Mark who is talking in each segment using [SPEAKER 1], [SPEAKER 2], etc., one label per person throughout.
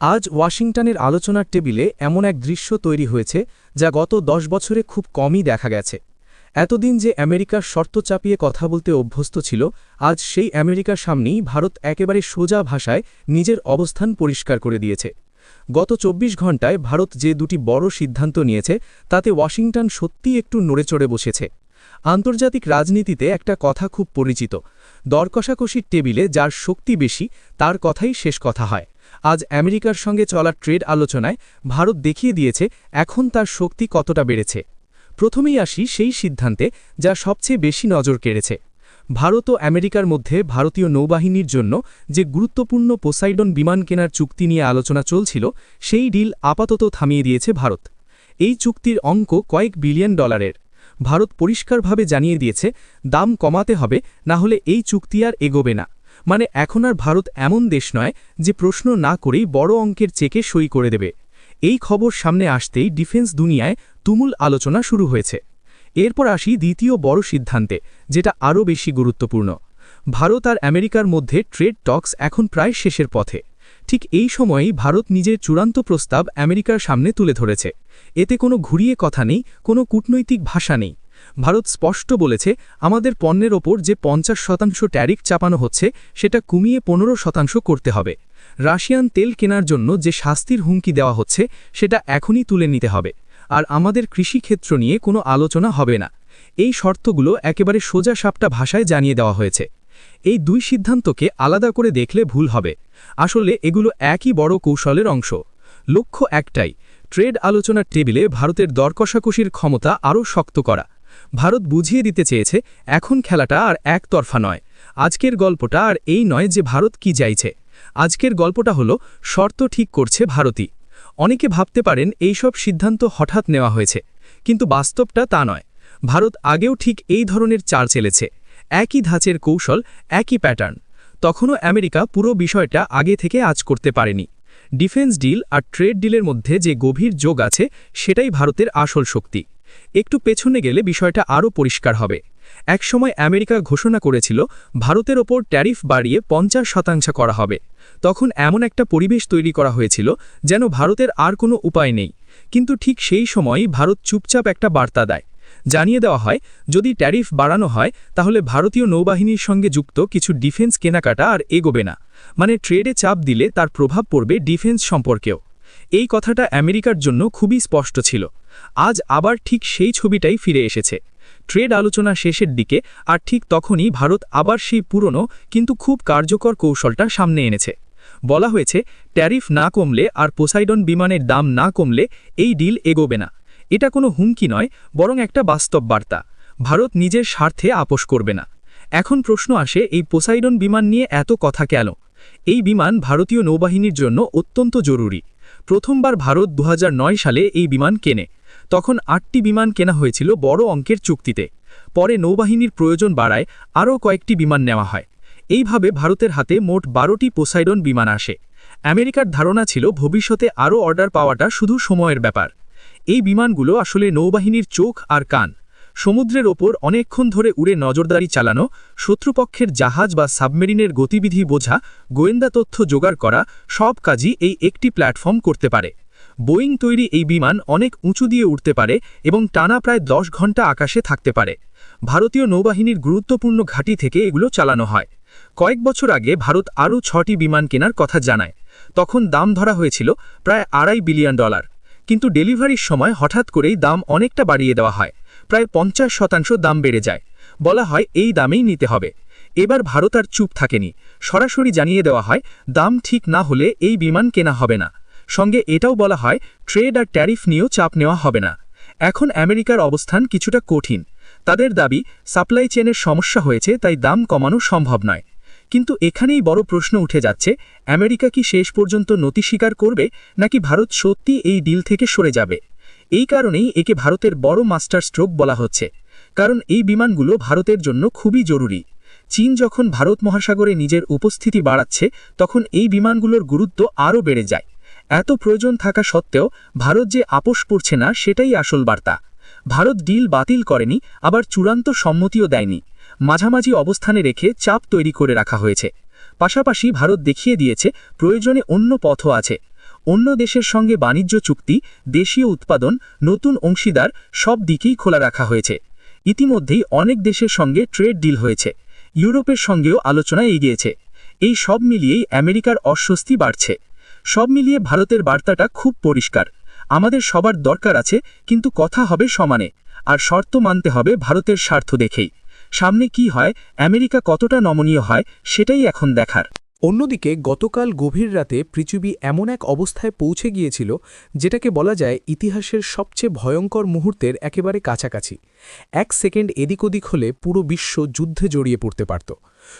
[SPEAKER 1] আজ ওয়াশিংটনের আলোচনার টেবিলে এমন এক দৃশ্য তৈরি হয়েছে যা গত দশ বছরে খুব কমই দেখা গেছে। এতদিন যে আমেরিকার শর্ত চাপিয়ে কথা বলতে অভ্যস্ত ছিল, আজ সেই আমেরিকার সামনেই ভারত একেবারে সোজা ভাষায় নিজের অবস্থান পরিষ্কার করে দিয়েছে। গত ২৪ ঘণ্টায় ভারত যে দুটি বড় সিদ্ধান্ত নিয়েছে, তাতে ওয়াশিংটন সত্যিই একটু নড়েচড়ে বসেছে। আন্তর্জাতিক রাজনীতিতে একটা কথা খুব পরিচিত, দরকষাকষির টেবিলে যার শক্তি বেশি, তার কথাই শেষ কথা হয়। আজ আমেরিকার সঙ্গে চলা ট্রেড আলোচনায় ভারত দেখিয়ে দিয়েছে এখন তার শক্তি কতটা বেড়েছে। প্রথমেই আসি সেই সিদ্ধান্তে যা সবচেয়ে বেশি নজর কেড়েছে। ভারত ও আমেরিকার মধ্যে ভারতীয় নৌবাহিনীর জন্য যে গুরুত্বপূর্ণ পোসাইডন বিমান কেনার চুক্তি নিয়ে আলোচনা চলছিল, সেই ডিল আপাতত থামিয়ে দিয়েছে ভারত। এই চুক্তির অঙ্ক কয়েক বিলিয়ন ডলারের। ভারত পরিষ্কারভাবে জানিয়ে দিয়েছে, দাম কমাতে হবে, না হলে এই চুক্তি আর এগোবে না। মানে এখন আর ভারত এমন দেশ নয় যে প্রশ্ন না করেই বড় অঙ্কের চেকে সই করে দেবে। এই খবর সামনে আসতেই ডিফেন্স দুনিয়ায় তুমুল আলোচনা শুরু হয়েছে। এরপর আসি দ্বিতীয় বড় সিদ্ধান্তে, যেটা আরও বেশি গুরুত্বপূর্ণ। ভারত আর আমেরিকার মধ্যে ট্রেড টক্স এখন প্রায় শেষের পথে। ঠিক এই সময়েই ভারত নিজের চূড়ান্ত প্রস্তাব আমেরিকার সামনে তুলে ধরেছে। এতে কোনো ঘুরিয়ে কথা নেই, কোনো কূটনৈতিক ভাষা নেই। ভারত স্পষ্ট বলেছে, আমাদের পণ্যের ওপর যে পঞ্চাশ শতাংশ ট্যারিফ চাপানো হচ্ছে, সেটা কমিয়ে পনেরো শতাংশ করতে হবে। রাশিয়ান তেল কেনার জন্য যে শাস্তির হুমকি দেওয়া হচ্ছে, সেটা এখনই তুলে নিতে হবে। আর আমাদের কৃষিক্ষেত্র নিয়ে কোনো আলোচনা হবে না। এই শর্তগুলো একেবারে সোজা সাপটা ভাষায় জানিয়ে দেওয়া হয়েছে। এই দুই সিদ্ধান্তকে আলাদা করে দেখলে ভুল হবে। আসলে এগুলো একই বড় কৌশলের অংশ। লক্ষ্য একটাই, ট্রেড আলোচনার টেবিলে ভারতের দরকষাকষির ক্ষমতা আরও শক্ত করা। ভারত বুঝিয়ে দিতে চেয়েছে, এখন খেলাটা আর একতরফা নয়। আজকের গল্পটা আর এই নয় যে ভারত কি চাইছে। আজকের গল্পটা হলো, শর্ত ঠিক করছে ভারতই। অনেকে ভাবতে পারেন এইসব সিদ্ধান্ত হঠাৎ নেওয়া হয়েছে, কিন্তু বাস্তবটা তা নয়। ভারত আগেও ঠিক এই ধরনের চার চেলেছে। একই ধাঁচের কৌশল, একই প্যাটার্ন তখনও আমেরিকা পুরো বিষয়টা আগে থেকে আজ করতে পারেনি। ডিফেন্স ডিল আর ট্রেড ডিলের মধ্যে যে গভীর যোগ আছে, সেটাই ভারতের আসল শক্তি। একটু পেছনে গেলে বিষয়টা আরও পরিষ্কার হবে। একসময় আমেরিকা ঘোষণা করেছিল, ভারতের ওপর ট্যারিফ বাড়িয়ে পঞ্চাশ শতাংশ করা হবে। তখন এমন একটা পরিবেশ তৈরি করা হয়েছিল, যেন ভারতের আর কোনো উপায় নেই। কিন্তু ঠিক সেই সময়ই ভারত চুপচাপ একটা বার্তা দেয়। জানিয়ে দেওয়া হয়, যদি ট্যারিফ বাড়ানো হয়, তাহলে ভারতীয় নৌবাহিনীর সঙ্গে যুক্ত কিছু ডিফেন্স কেনাকাটা আর এগোবে না। মানে ট্রেডে চাপ দিলে তার প্রভাব পড়বে ডিফেন্স সম্পর্কেও। এই কথাটা আমেরিকার জন্য খুবই স্পষ্ট ছিল। আজ আবার ঠিক সেই ছবিটাই ফিরে এসেছে। ট্রেড আলোচনা শেষের দিকে আর ঠিক তখনই ভারত আবার সেই পুরনো কিন্তু খুব কার্যকর কৌশলটা সামনে এনেছে। বলা হয়েছে, ট্যারিফ না কমলে আর পোসাইডন বিমানের দাম না কমলে এই ডিল এগোবে না। এটা কোনো হুমকি নয়, বরং একটা বাস্তব বার্তা। ভারত নিজের স্বার্থে আপোষ করবে না। এখন প্রশ্ন আসে, এই পোসাইডন বিমান নিয়ে এত কথা কেন? এই বিমান ভারতীয় নৌবাহিনীর জন্য অত্যন্ত জরুরি। প্রথমবার ভারত দুহাজার নয় সালে এই বিমান কেনে। তখন আটটি বিমান কেনা হয়েছিল বড় অঙ্কের চুক্তিতে। পরে নৌবাহিনীর প্রয়োজন বাড়ায় আরও কয়েকটি বিমান নেওয়া হয়। এইভাবে ভারতের হাতে মোট বারোটি পোসাইডন বিমান আসে। আমেরিকার ধারণা ছিল ভবিষ্যতে আরও অর্ডার পাওয়াটা শুধু সময়ের ব্যাপার। এই বিমানগুলো আসলে নৌবাহিনীর চোখ আর কান। সমুদ্রের ওপর অনেকক্ষণ ধরে উড়ে নজরদারি চালানো, শত্রুপক্ষের জাহাজ বা সাবমেরিনের গতিবিধি বোঝা, গোয়েন্দা তথ্য জোগাড় করা, সব কাজই এই একটি প্ল্যাটফর্ম করতে পারে। বোয়িং তৈরি এই বিমান অনেক উঁচু দিয়ে উঠতে পারে এবং টানা প্রায় দশ ঘণ্টা আকাশে থাকতে পারে। ভারতীয় নৌবাহিনীর গুরুত্বপূর্ণ ঘাঁটি থেকে এগুলো চালানো হয়। কয়েক বছর আগে ভারত আরও ছটি বিমান কেনার কথা জানায়। তখন দাম ধরা হয়েছিল প্রায় আড়াই বিলিয়ন ডলার। কিন্তু ডেলিভারির সময় হঠাৎ করেই দাম অনেকটা বাড়িয়ে দেওয়া হয়। প্রায় পঞ্চাশ শতাংশ দাম বেড়ে যায়। বলা হয় এই দামেই নিতে হবে। এবার ভারত আর চুপ থাকেনি। সরাসরি জানিয়ে দেওয়া হয়, দাম ঠিক না হলে এই বিমান কেনা হবে না। সঙ্গে এটাও বলা হয়, ট্রেড আর ট্যারিফ নিয়েও চাপ নেওয়া হবে না। এখন আমেরিকার অবস্থান কিছুটা কঠিন। তাদের দাবি, সাপ্লাই চেনের সমস্যা হয়েছে, তাই দাম কমানো সম্ভব নয়। কিন্তু এখানেই বড় প্রশ্ন উঠে যাচ্ছে, আমেরিকা কি শেষ পর্যন্ত নতি স্বীকার করবে, নাকি ভারত সত্যি এই ডিল থেকে সরে যাবে? এই কারণেই একে ভারতের বড় মাস্টার স্ট্রোক বলা হচ্ছে। কারণ এই বিমানগুলো ভারতের জন্য খুবই জরুরি। চীন যখন ভারত মহাসাগরে নিজের উপস্থিতি বাড়াচ্ছে, তখন এই বিমানগুলোর গুরুত্ব আরও বেড়ে যায়। এত প্রয়োজন থাকা সত্ত্বেও ভারত যে আপোষ পড়ছে না, সেটাই আসল বার্তা। ভারত ডিল বাতিল করেনি, আবার চূড়ান্ত সম্মতিও দেয়নি। মাঝামাঝি অবস্থানে রেখে চাপ তৈরি করে রাখা হয়েছে। পাশাপাশি ভারত দেখিয়ে দিয়েছে, প্রয়োজনে অন্য পথও আছে।
[SPEAKER 2] অন্য দেশের সঙ্গে বাণিজ্য চুক্তি, দেশীয় উৎপাদন, নতুন অংশীদার সব দিকেই খোলা রাখা হয়েছে। ইতিমধ্যেই অনেক দেশের সঙ্গে ট্রেড ডিল হয়েছে। ইউরোপের সঙ্গেও আলোচনা এগিয়েছে। এই সব মিলিয়েই আমেরিকার অস্বস্তি বাড়ছে। সব মিলিয়ে ভারতের বার্তাটা খুব পরিষ্কার। আমাদের সবার দরকার আছে, কিন্তু কথা হবে সমানে। আর শর্ত মানতে হবে ভারতের স্বার্থ দেখেই। সামনে কি হয়, আমেরিকা কতটা নমনীয় হয়, সেটাই এখন দেখার।
[SPEAKER 1] অন্যদিকে, গতকাল গভীর রাতে পৃথিবী এমন এক অবস্থায় পৌঁছে গিয়েছিল, যেটাকে বলা যায় ইতিহাসের সবচেয়ে ভয়ঙ্কর মুহূর্তের একেবারে কাছাকাছি। এক সেকেন্ড এদিক ওদিক হলে পুরো বিশ্ব যুদ্ধে জড়িয়ে পড়তে পারত।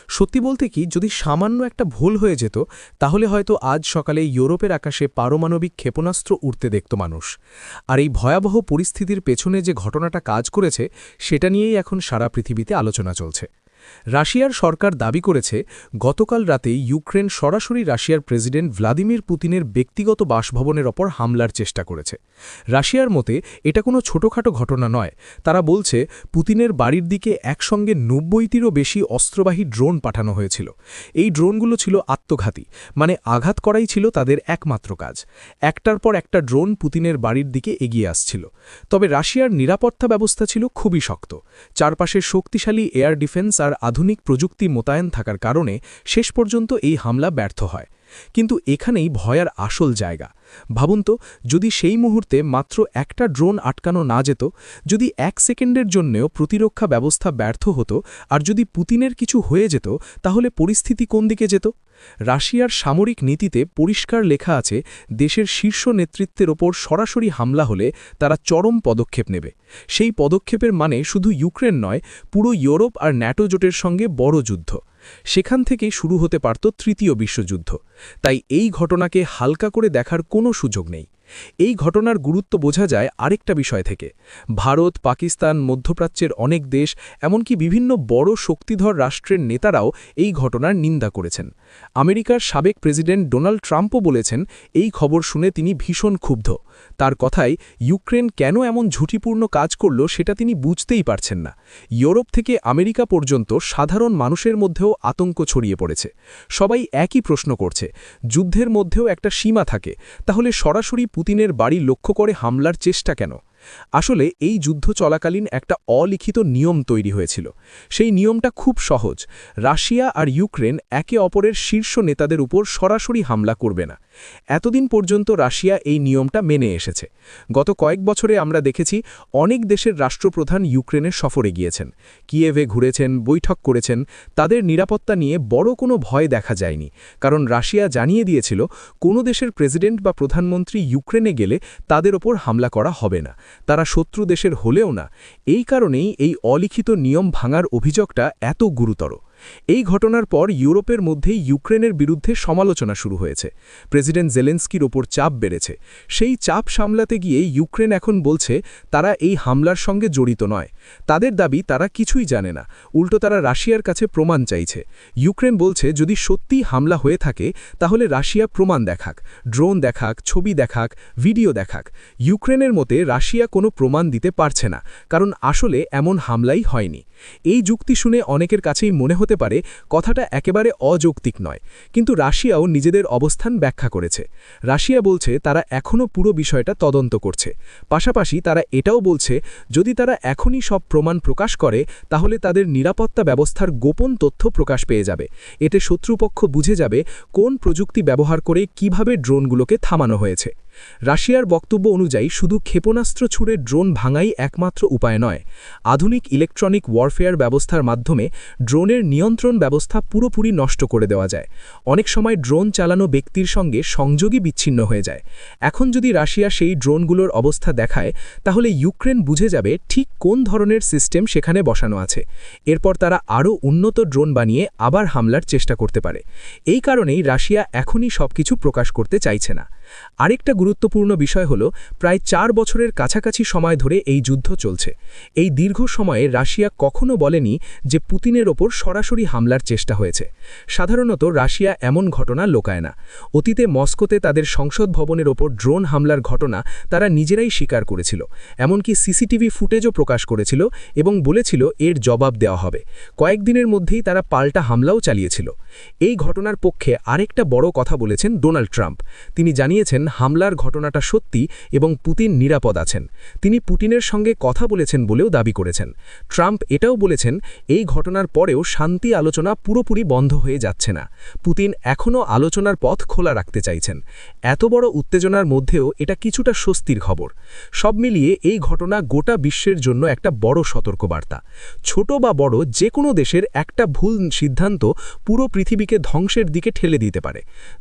[SPEAKER 1] সত্যি বলতে কি, যদি সামান্য একটা ভুল হয়ে যেত, তাহলে হয়তো আজ সকালে ইউরোপের আকাশে পারমাণবিক ক্ষেপণাস্ত্র উঠতে দেখত মানুষ। আর এই ভয়াবহ পরিস্থিতির পেছনে যে ঘটনাটা কাজ করেছে, সেটা নিয়েই এখন সারা পৃথিবীতে আলোচনা চলছে। রাশিয়ার সরকার দাবি করেছে, গতকাল রাতে ইউক্রেন সরাসরি রাশিয়ার প্রেসিডেন্ট ভ্লাদিমির পুতিনের ব্যক্তিগত বাসভবনের ওপর হামলার চেষ্টা করেছে। রাশিয়ার মতে, এটা কোনো ছোটখাটো ঘটনা নয়। তারা বলছে, পুতিনের বাড়ির দিকে একসঙ্গে নব্বইটিরও বেশি অস্ত্রবাহী ড্রোন পাঠানো হয়েছিল। এই ড্রোনগুলো ছিল আত্মঘাতী মানে আঘাত করাই ছিল তাদের একমাত্র কাজ। একটার পর একটা ড্রোন পুতিনের বাড়ির দিকে এগিয়ে আসছিল। তবে রাশিয়ার নিরাপত্তা ব্যবস্থা ছিল খুবই শক্ত। চারপাশে শক্তিশালী এয়ার ডিফেন্স আর আধুনিক প্রযুক্তি মোতায়েন থাকার কারণে শেষ পর্যন্ত এই হামলা ব্যর্থ হয়। কিন্তু এখানেই ভয়ার আসল জায়গা। ভাবুন তো, যদি সেই মুহূর্তে মাত্র একটা ড্রোন আটকানো না যেত, যদি এক সেকেন্ডের জন্যেও প্রতিরক্ষা ব্যবস্থা ব্যর্থ হতো, আর যদি পুতিনের কিছু হয়ে যেত, তাহলে পরিস্থিতি কোন দিকে যেত? রাশিয়ার সামরিক নীতিতে পরিষ্কার লেখা আছে, দেশের শীর্ষ নেতৃত্বের ওপর সরাসরি হামলা হলে তারা চরম পদক্ষেপ নেবে। সেই পদক্ষেপের মানে শুধু ইউক্রেন নয়, পুরো ইউরোপ আর ন্যাটো জোটের সঙ্গে বড় যুদ্ধ। সেখান থেকেই শুরু হতে পারত তৃতীয় বিশ্বযুদ্ধ। তাই এই ঘটনাকে হালকা করে দেখার কোনো সুযোগ নেই। এই ঘটনার গুরুত্ব বোঝা যায় আরেকটা বিষয় থেকে। ভারত, পাকিস্তান, মধ্যপ্রাচ্যের অনেক দেশ, এমনকি বিভিন্ন বড় শক্তিধর রাষ্ট্রের নেতারাও এই ঘটনার নিন্দা করেছেন। আমেরিকার সাবেক প্রেসিডেন্ট ডোনাল্ড ট্রাম্পও বলেছেন, এই খবর শুনে তিনি ভীষণ ক্ষুব্ধ। তার কথায় ইউক্রেন কেন এমন ঝুঁটিপূর্ণ কাজ করল সেটা তিনি বুঝতেই পারছেন না। ইউরোপ থেকে আমেরিকা পর্যন্ত সাধারণ মানুষের মধ্যেও আতঙ্ক ছড়িয়ে পড়েছে। সবাই একই প্রশ্ন করছে, যুদ্ধের মধ্যেও একটা সীমা থাকে, তাহলে সরাসরি পুতিনের বাড়ি লক্ষ্য করে হামলার চেষ্টা কেন? আসলে এই যুদ্ধ চলাকালীন একটা অলিখিত নিয়ম তৈরি হয়েছিল। সেই নিয়মটা খুব সহজ। রাশিয়া আর ইউক্রেন একে অপরের শীর্ষ নেতাদের উপর সরাসরি হামলা করবে না। এতদিন পর্যন্ত রাশিয়া এই নিয়মটা মেনে এসেছে। গত কয়েক বছরে আমরা দেখেছি অনেক দেশের রাষ্ট্রপ্রধান ইউক্রেনের সফরে গিয়েছেন। কিয়েভে ঘুরেছেন, বৈঠক করেছেন। তাদের নিরাপত্তা নিয়ে বড় কোনো ভয় দেখা যায়নি। কারণ রাশিয়া জানিয়ে দিয়েছিল, কোনো দেশের প্রেসিডেন্ট বা প্রধানমন্ত্রী ইউক্রেনে গেলে তাদের ওপর হামলা করা হবে না। তারা শত্রু দেশের হলেও না এই কারণেই এই অলিখিত নিয়ম ভাঙার অভিযোগটা এত গুরুতর। এই ঘটনার পর ইউরোপের মধ্যেই ইউক্রেনের বিরুদ্ধে সমালোচনা শুরু হয়েছে। প্রেসিডেন্ট জেলেন্সকির ওপর চাপ বেড়েছে। সেই চাপ সামলাতে গিয়ে ইউক্রেন এখন বলছে, তারা এই হামলার সঙ্গে জড়িত নয়। তাদের দাবি, তারা কিছুই জানে না। উল্টো তারা রাশিয়ার কাছে প্রমাণ চাইছে। ইউক্রেন বলছে, যদি সত্যিই হামলা হয়ে থাকে, তাহলে রাশিয়া প্রমাণ দেখাক। ড্রোন দেখাক, ছবি দেখাক, ভিডিও দেখাক। ইউক্রেনের মতে, রাশিয়া কোনো প্রমাণ দিতে পারছে না, কারণ আসলে এমন হামলাই হয়নি। এই যুক্তি শুনে অনেকের কাছেই মনে হতে পারে কথাটা একেবারে অযৌক্তিক নয়, কিন্তু রাশিয়াও নিজেদের অবস্থান ব্যাখ্যা করেছে। রাশিয়া বলছে তারা এখনও পুরো বিষয়টা তদন্ত করছে। পাশাপাশি তারা এটাও বলছে, যদি তারা এখনই সব প্রমাণ প্রকাশ করে, তাহলে তাদের নিরাপত্তা ব্যবস্থার গোপন তথ্য প্রকাশ পেয়ে যাবে। এতে শত্রুপক্ষ বুঝে যাবে কোন প্রযুক্তি ব্যবহার করে কীভাবে ড্রোনগুলোকে থামানো হয়েছে। রাশিয়ার বক্তব্য অনুযায়ী, শুধু ক্ষেপণাস্ত্র ছুড়ে ড্রোন ভাঙাই একমাত্র উপায় নয়। আধুনিক ইলেকট্রনিক ওয়ারফেয়ার ব্যবস্থার মাধ্যমে ড্রোনের নিয়ন্ত্রণ ব্যবস্থা পুরোপুরি নষ্ট করে দেওয়া যায়। অনেক সময় ড্রোন চালানো ব্যক্তির সঙ্গে সংযোগই বিচ্ছিন্ন হয়ে যায়। এখন যদি রাশিয়া সেই ড্রোনগুলোর অবস্থা দেখায়, তাহলে ইউক্রেন বুঝে যাবে ঠিক কোন ধরনের সিস্টেম সেখানে বসানো আছে। এরপর তারা আরও উন্নত ড্রোন বানিয়ে আবার হামলার চেষ্টা করতে পারে। এই কারণেই রাশিয়া এখনই সবকিছু প্রকাশ করতে চাইছে না। আরেকটা গুরুত্বপূর্ণ বিষয় হল, প্রায় চার বছরের কাছাকাছি সময় ধরে এই যুদ্ধ চলছে। এই দীর্ঘ সময়ে রাশিয়া কখনো বলেনি যে পুতিনের ওপর সরাসরি হামলার চেষ্টা হয়েছে। সাধারণত রাশিয়া এমন ঘটনা লোকায় না। অতীতে মস্কোতে তাদের সংসদ ভবনের ওপর ড্রোন হামলার ঘটনা তারা নিজেরাই স্বীকার করেছিল। এমনকি সিসিটিভি ফুটেজও প্রকাশ করেছিল এবং বলেছিল এর জবাব দেওয়া হবে। কয়েকদিনের মধ্যেই তারা পাল্টা হামলাও চালিয়েছিল। এই ঘটনার পক্ষে আরেকটা বড় কথা বলেছেন ডোনাল্ড ট্রাম্প। তিনি জানিয়ে
[SPEAKER 3] জানিয়েছেন হামলার ঘটনাটা সত্যি এবং পুতিন নিরাপদ আছেন। তিনি পুতিনের সঙ্গে কথা বলেছেন বলেও দাবি করেছেন। ট্রাম্প এটাও বলেছেন, এই ঘটনার পরেও শান্তি আলোচনা পুরোপুরি বন্ধ হয়ে যাচ্ছে না। পুতিন এখনও আলোচনার পথ খোলা রাখতে চাইছেন। এত বড় উত্তেজনার মধ্যেও এটা কিছুটা স্বস্তির খবর। সব মিলিয়ে এই ঘটনা গোটা বিশ্বের জন্য একটা বড় সতর্কবার্তা। ছোট বা বড় যে কোনো দেশের একটা ভুল সিদ্ধান্ত পুরো পৃথিবীকে ধ্বংসের দিকে ঠেলে দিতে পারে।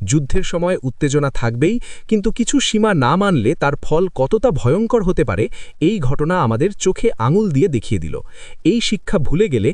[SPEAKER 3] যুদ্ধের সময় উত্তেজনা থাকবেই কিন্তু কিছু সীমা না মানলে তার ফল কতটা ভয়ঙ্কর হতে পারে, এই ঘটনা আমাদের চোখে আঙুল দিয়ে দেখিয়ে দিল। এই শিক্ষা ভুলে গেলে